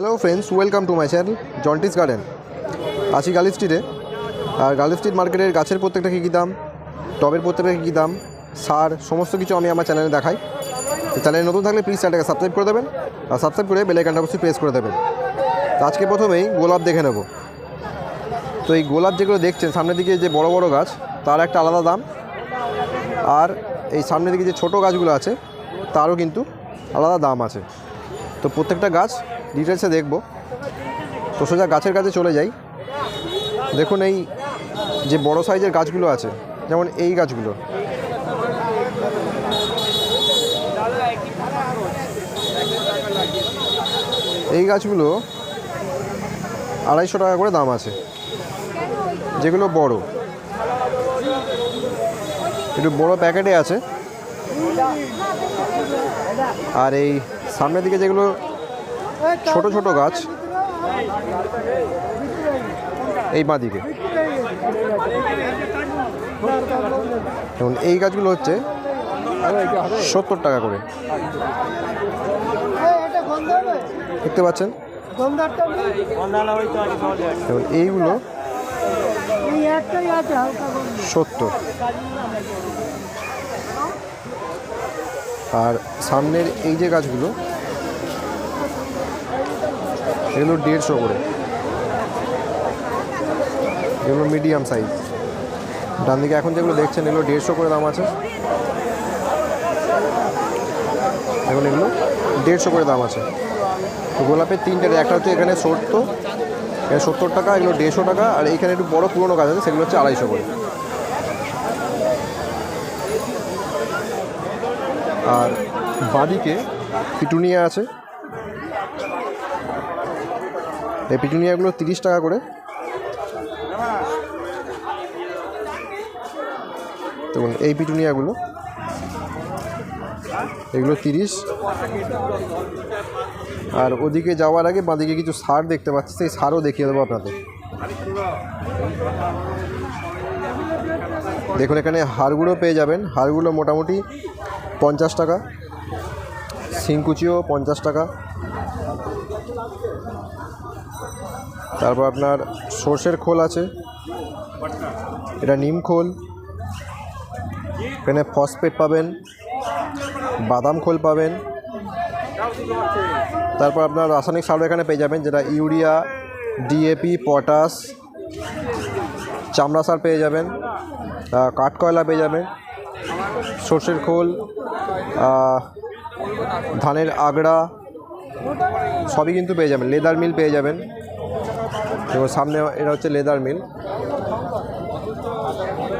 Hello friends welcome to my channel জন্টিস garden আছি গার্লি স্ট্রিটে আর গার্লি স্ট্রিট মার্কেটের গাছের প্রত্যেকটা কী কী দাম, টবের প্রত্যেকটা কী কী দাম, সার, সমস্ত কিছু আমি আমার চ্যানেলে দেখাই। চ্যানেলে নতুন থাকলে প্লিজ চ্যানেলটাকে সাবস্ক্রাইব করে দেবেন। আর সাবস্ক্রাইব করে বেলাইকানটা অবশ্যই প্রেস করে দেবেন। আজকে প্রথমেই গোলাপ দেখে নেব। তো এই গোলাপ যেগুলো দেখছেন, সামনের দিকে যে বড় বড় গাছ, তার একটা আলাদা দাম। আর এই সামনের দিকে যে ছোট গাছগুলো আছে, তারও কিন্তু আলাদা দাম আছে। তো প্রত্যেকটা গাছ ডিটেলসে দেখব। তো সোজা গাছের কাছে চলে যাই। দেখুন এই যে বড় সাইজের গাছগুলো আছে, যেমন এই গাছগুলো। এই গাছগুলো আড়াইশো টাকা করে দাম আছে। যেগুলো বড়। একটু বড় প্যাকেটে আছে। আর এই সামনের দিকে যেগুলো ছোট ছোট গাছ। এই বাঁ দিকে এবং এই গাছগুলো হচ্ছে সত্তর টাকা করে। দেখতে পাচ্ছেন? এবং এইগুলো সত্তর। আর সামনের এই যে গাছগুলো এগুলো দেড়শো করে। এগুলো মিডিয়াম সাইজ ডান দিকে এখন যেগুলো দেখছেন, এগুলো দেড়শো করে দাম আছে। এখন এগুলো দেড়শো করে দাম আছে। তো গোলাপের তিনটে, একটা হচ্ছে এখানে সত্তর। এখানে সত্তর টাকা, এগুলো দেড়শো টাকা। আর এখানে একটু বড় পুরোনো গাছ আছে, সেগুলো হচ্ছে আড়াইশো করে। আর বাদিকে পিটুনিয়া আছে। এই পিটুনিয়াগুলো তিরিশ টাকা করে। এবং এই পিটুনিয়াগুলো। এগুলো তিরিশ। আর ওদিকে যাওয়ার আগে বাঁদিকে কিছু সার দেখতে পাচ্ছি, সেই সারও দেখিয়ে দেবো আপনাদের। দেখুন, এখানে হাড়গুলো পেয়ে যাবেন। হাড়গুলো মোটামুটি পঞ্চাশ টাকা। শিংকুচিও পঞ্চাশ টাকা। তারপর আপনার সর্ষের খোল আছে। এটা নিম খোল। এখানে ফসফেট পাবেন। বাদাম খোল পাবেন। তারপর আপনার রাসায়নিক সার এখানে পেয়ে যাবেন, যেটা ইউরিয়া ডিএপি পটাশ, চামড়া সার পেয়ে যাবেন কাঠকয়লা পেয়ে যাবেন, সর্ষের খোল ধানের আগড়া, সবই কিন্তু পেয়ে যাবেন, লেদার মিল পেয়ে যাবেন। এবং সামনে এটা হচ্ছে লেদার মিল।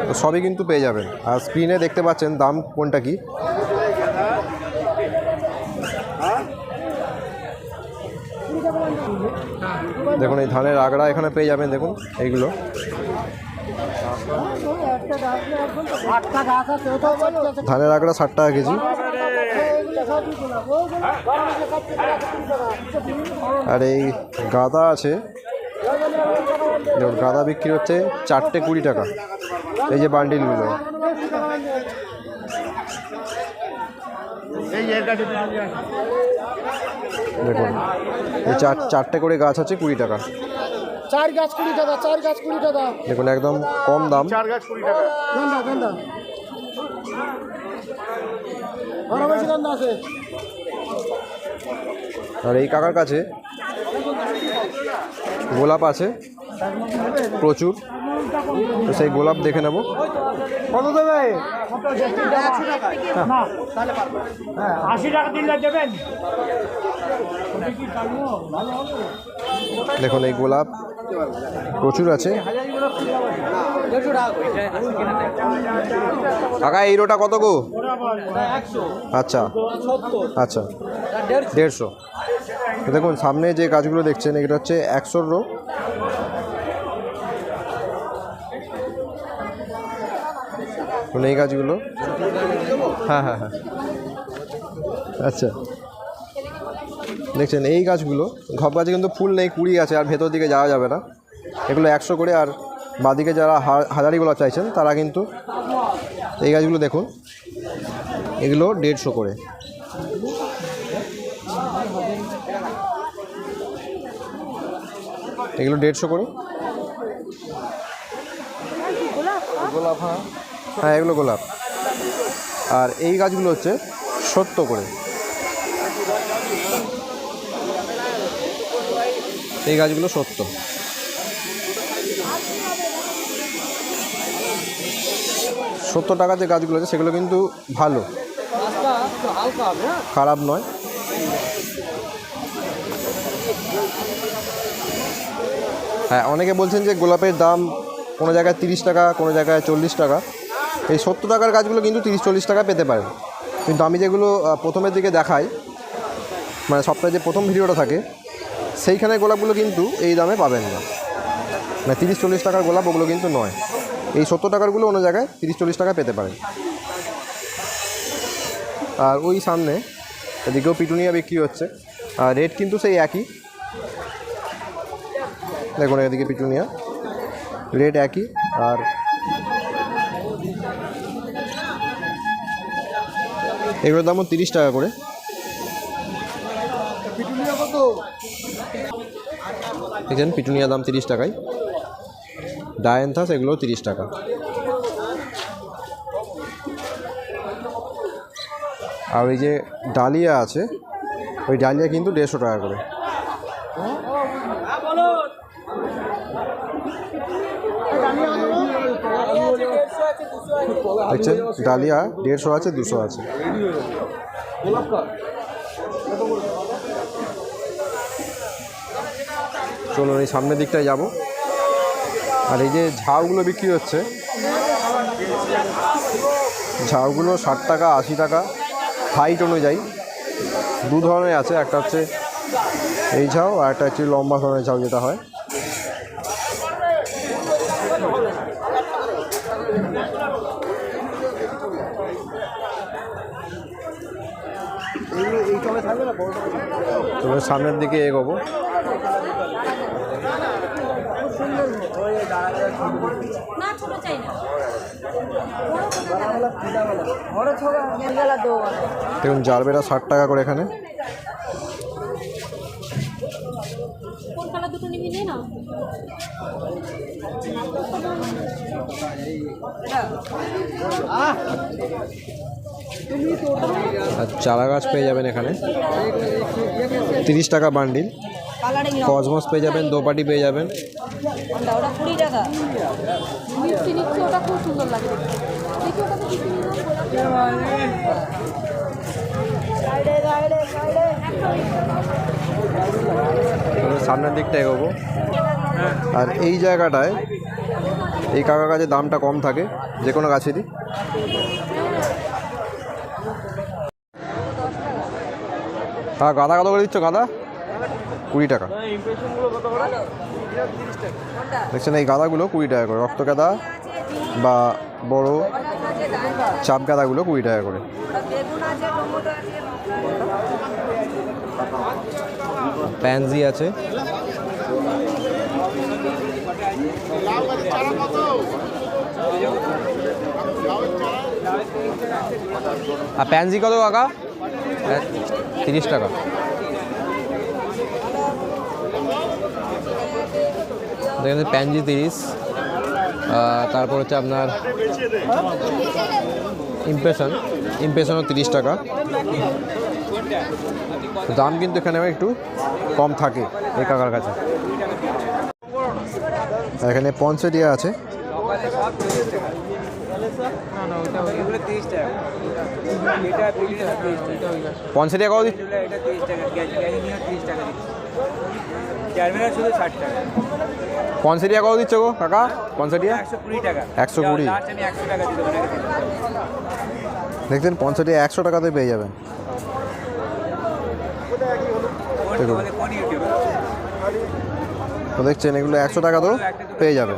তো সবই কিন্তু পেয়ে যাবেন। আর স্ক্রিনে দেখতে পাচ্ছেন দাম কোনটা কি? দেখুন, এই ধানের আগড়া এখানে পেয়ে যাবেন, দেখুন, এইগুলো। ধানের আগড়া ষাট টাকা কেজি। আর এই গাঁদা আছে। দেখুন গাঁদা বিক্রি হচ্ছে চারটে কুড়ি টাকা। এই যে বান্ডিলগুলো। দেখুন এই চার চারটে করে গাছ আছে কুড়ি টাকা। চার গাছ কুড়ি টাকা চার গাছ কুড়ি টাকা। দেখুন একদম কম দাম। চার বেশি গেন্দা আছে। আর এই কাকার কাছে গোলাপ আছে প্রচুর। তো সেই গোলাপ দেখে নেব। কত দেবে? আশি টাকা দিলে দেবেন? দেখুন এই গোলাপ প্রচুর আছে। কাকা এই রোটা কত গো? আচ্ছা। আচ্ছা। দেড়শো। দেখুন, সামনে যে গাছগুলো দেখছেন, এটা হচ্ছে একশোর রো এই গাছগুলো হ্যাঁ হ্যাঁ হ্যাঁ। আচ্ছা। দেখছেন, এই গাছগুলো ঘপ গাছে কিন্তু ফুল নেই, কুড়ি আছে, আর ভেতর দিকে যাওয়া যাবে না। এগুলো একশো করে, আর বাদিকে যারা হা- হাজারি গোলাপ চাইছেন, তারা কিন্তু এই গাছগুলো দেখুন, এগুলো দেড়শো করে। এগুলো দেড়শো করে? গোলাপ হ্যাঁ। হ্যাঁ এগুলো গোলাপ। আর এই গাছগুলো হচ্ছে সত্য করে। এই গাছগুলো সত্য সত্তর টাকার যে গাছগুলো আছে সেগুলো কিন্তু ভালো। হ্যাঁ। খারাপ নয়। হ্যাঁ অনেকে বলছেন যে গোলাপের দাম কোনো জায়গায় তিরিশ টাকা, কোনো জায়গায় চল্লিশ টাকা। এই সত্তর টাকার গাছগুলো কিন্তু তিরিশ, চল্লিশ টাকা পেতে পারেন কিন্তু আমি যেগুলো প্রথমের দিকে দেখাই মানে সপ্তাহে যে প্রথম ভিডিওটা থাকে, সেইখানে গোলাপগুলো কিন্তু এই দামে পাবেন না। মানে তিরিশ, চল্লিশ টাকার গোলাপ ওগুলো কিন্তু নয়। এই সত্তর টাকারগুলো অন্য জায়গায় তিরিশ, চল্লিশ টাকা পেতে পারেন আর ওই সামনে, এদিকেও পিটুনিয়া বিক্রি হচ্ছে। আর রেট কিন্তু সেই একই। দেখুন এদিকে পিটুনিয়া রেট একই, আর এগুলোর দামও তিরিশ টাকা করে। দেখছেন পিটুনিয়া দাম তিরিশ টাকায়। ডায়েন্থাস এগুলো তিরিশ টাকা। আর ওই যে ডালিয়া আছে, ওই ডালিয়া কিন্তু দেড়শো টাকা করে। দেখছেন, ডালিয়া দেড়শো আছে, দুশো আছে। চলুন, এই সামনের দিকটায় যাব। আর এই যে ঝাউগুলো বিক্রি হচ্ছে, ঝাউগুলো ষাট টাকা, আশি টাকা, হাইট অনুযায়ী। দু ধরনের আছে, একটা হচ্ছে এই ঝাউ আর একটা হচ্ছে লম্বা ধরনের ঝাউ, যেটা হয়। চলুন সামনের দিকে এগোবো। দেখুন জাল চাই না। বড় ষাট টাকা করে এখানে। চারা গাছ পেয়ে যাবেন এখানে। তিরিশ টাকা বান্ডিল। কসমস পেয়ে যাবেন, দোপাটি পেয়ে যাবেন। সামনের দিকটা এগোবো। আর এই জায়গাটায় এই কাকা গাছের দামটা কম থাকে, যে কোনো গাছেরই। হ্যাঁ গাদা কত করে দিচ্ছ গাদা? কুড়ি টাকা। দেখছেন এই গাঁদাগুলো কুড়ি টাকা করে। রক্ত গাঁদা বা বড় চাপ গাঁদাগুলো কুড়ি টাকা করে। প্যানজি আছে। আর প্যানজি কত কাকা? তিরিশ টাকা। দেখেন প্যানজি তিরিশ। তারপর হচ্ছে আপনার ইমপ্রেশন। ইমপ্রেশনও তিরিশ টাকা। দাম কিন্তু এখানে একটু কম থাকে এই কাকার কাছে। এখানে পঞ্চেটিয়া আছে। পঞ্চেটিয়া কত পঞ্চেটিয়া কত দিচ্ছ গো কাকা? পঞ্চেটিয়া একশো কুড়ি। দেখছেন পঞ্চেটিয়া একশো টাকাতে পেয়ে যাবেন। দেখুন। তো দেখছেন, এগুলো একশো পেয়ে যাবে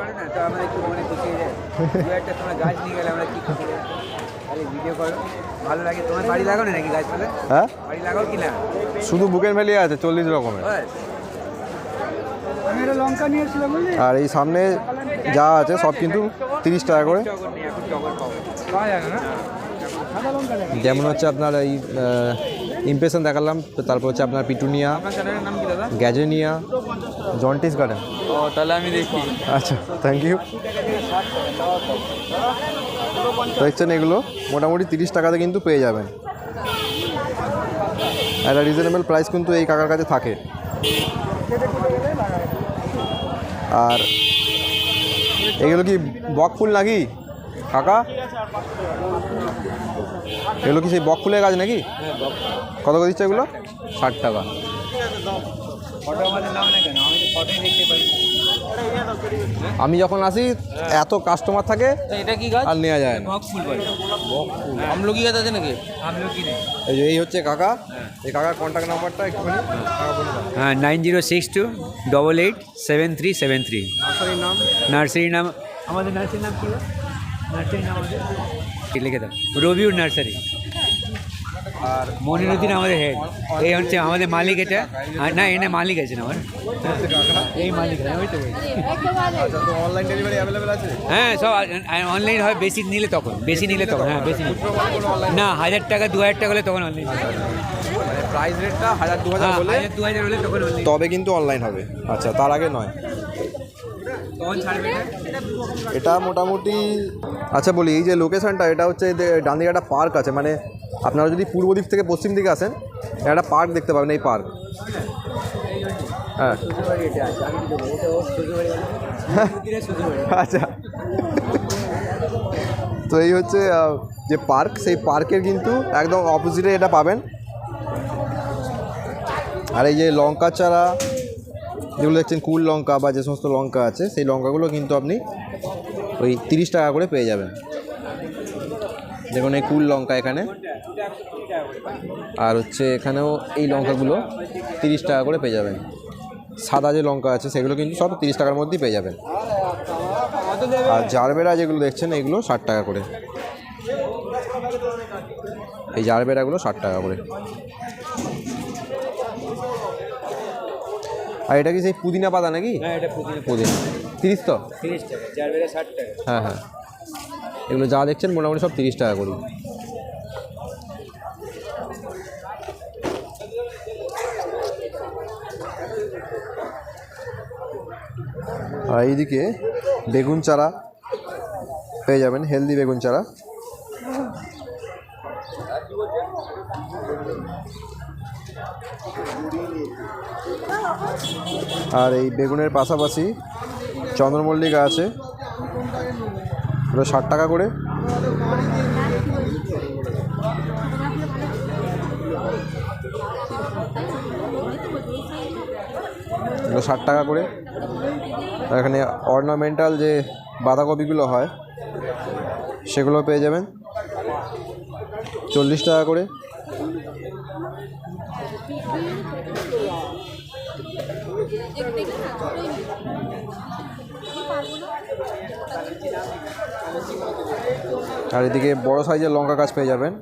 তো মনে খুশি হয়ে? শুধু বুকেন ভ্যালি আছে, চল্লিশ রকমের। আর এই সামনে যা আছে, সব কিন্তু তিরিশ টাকা করে। যাবে যেমন হচ্ছে আপনার এই ইমপ্রেশন দেখালাম তো তারপর হচ্ছে আপনার পিটুনিয়া গ্যাজেনিয়া জন্টিস গার্ডেন ও তাহলে আমি দেখি। আচ্ছা থ্যাংক ইউ দেখছেন এগুলো? মোটামুটি তিরিশ টাকাতে কিন্তু পেয়ে যাবেন। একটা রিজনেবল প্রাইস কিন্তু এই কাকার কাছে থাকে। আর এগুলো কি বক ফুল নাকি? কাকা এগুলো কি সেই বক ফুলের গাছ নাকি? কত করে দিচ্ছে এগুলো? ষাট টাকা। আমি যখন আসি এত কাস্টমার থাকে এটা কি গাছ? আর নেওয়া যায় আমলকি গাছ আছে নাকি? এই যে এই হচ্ছে কাকা। এই কাকার কন্ট্যাক্ট নাম্বারটা একটুখানি কাকা হ্যাঁ nine zero six two double eight seven three seven three. নার্সারির নাম? নার্সারির নাম? আমাদের নার্সারির নাম কি? লিখে দাও। রবিউর নার্সারি। আর মনিরুদ্দিন আমাদের হেড এই হচ্ছে আমাদের মালিক এটা। না এনে মালিক আছেন আমার। এই মালিক হ্যাঁ সব অনলাইন হয় বেশি নিলে তখন বেশি নিলে তখন হ্যাঁ বেশি না হাজার টাকা দু হাজার টাকা হলে তখন অনলাইন প্রাইস রেটটা হাজার দু হাজার হলে তখন তবে কিন্তু অনলাইন হবে। আচ্ছা তার আগে নয়। এটা মোটামুটি আচ্ছা বলি এই যে লোকেশনটা এটা হচ্ছে ডান দিকে একটা পার্ক আছে মানে আপনারা যদি পূর্ব দিক থেকে পশ্চিম দিকে আসেন একটা পার্ক দেখতে পাবেন এই পার্ক হ্যাঁ। আচ্ছা। তো এই হচ্ছে যে পার্ক সেই পার্কের কিন্তু একদম অপোজিটে এটা পাবেন। আর এই যে লঙ্কা চারা যেগুলো দেখছেন কুল লঙ্কা বা যে সমস্ত লঙ্কা আছে, সেই লঙ্কাগুলো কিন্তু আপনি ওই তিরিশ টাকা করে পেয়ে যাবেন। দেখুন এই কুল লঙ্কা এখানে। আর হচ্ছে এখানেও এই লঙ্কাগুলো তিরিশ টাকা করে পেয়ে যাবেন। সাদা যে লঙ্কা আছে, সেগুলো কিন্তু সব তিরিশ টাকার মধ্যেই পেয়ে যাবেন। আর জারবেরা যেগুলো দেখছেন, এগুলো ষাট টাকা করে। এই জারবেরাগুলো ষাট টাকা করে। আর এটা কি সেই পুদিনা পাতা নাকি? হ্যাঁ এটা পুদিনা পুদিনা। তিরিশ তো? তিরিশ টাকা চার বেলা ষাট টাকা। হ্যাঁ হ্যাঁ। এগুলো যা দেখছেন মোটামুটি সব তিরিশ টাকা করে। আর এইদিকে বেগুন চারা পেয়ে যাবেন হেলদি বেগুন চারা। আর এই বেগুনের পাশাপাশি চন্দ্রমল্লিকা আছে। ওটা ষাট টাকা করে। ষাট টাকা করে। এখানে অর্নামেন্টাল যে বাঁধাকপিগুলো হয়, সেগুলো পেয়ে যাবেন। চল্লিশ টাকা করে। আর এদিকে বড় সাইজের লঙ্কা গাছ পেয়ে যাবেন।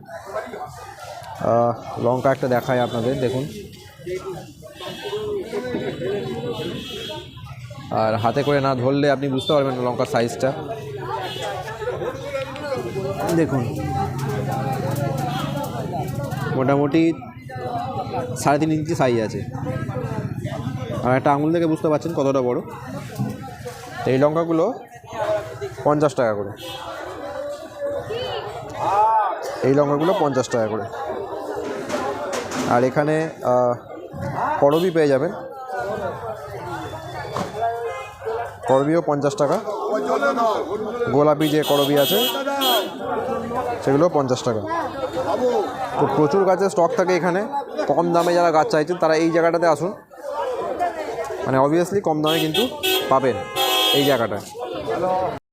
লঙ্কা একটা দেখায় আপনাদের, দেখুন। আর হাতে করে না ধরলে আপনি বুঝতে পারবেন লঙ্কার সাইজটা। দেখুন। মোটামুটি সাড়ে তিন ইঞ্চি সাইজ আছে। আর একটা আঙুল থেকে বুঝতে পারছেন কতটা বড়। এই লঙ্কাগুলো পঞ্চাশ টাকা করে। এই লঙ্কাগুলো পঞ্চাশ টাকা করে। আর এখানে করবি পেয়ে যাবেন করবিও পঞ্চাশ টাকা। গোলাপি যে করবি আছে সেগুলো পঞ্চাশ টাকা। তো প্রচুর গাছের স্টক থাকে এখানে। কম দামে যারা গাছ চাইছেন, তারা এই জায়গাটাতে আসুন। মানে অবভিয়াসলি কম দামে কিন্তু পাবেন এই জায়গাটায়।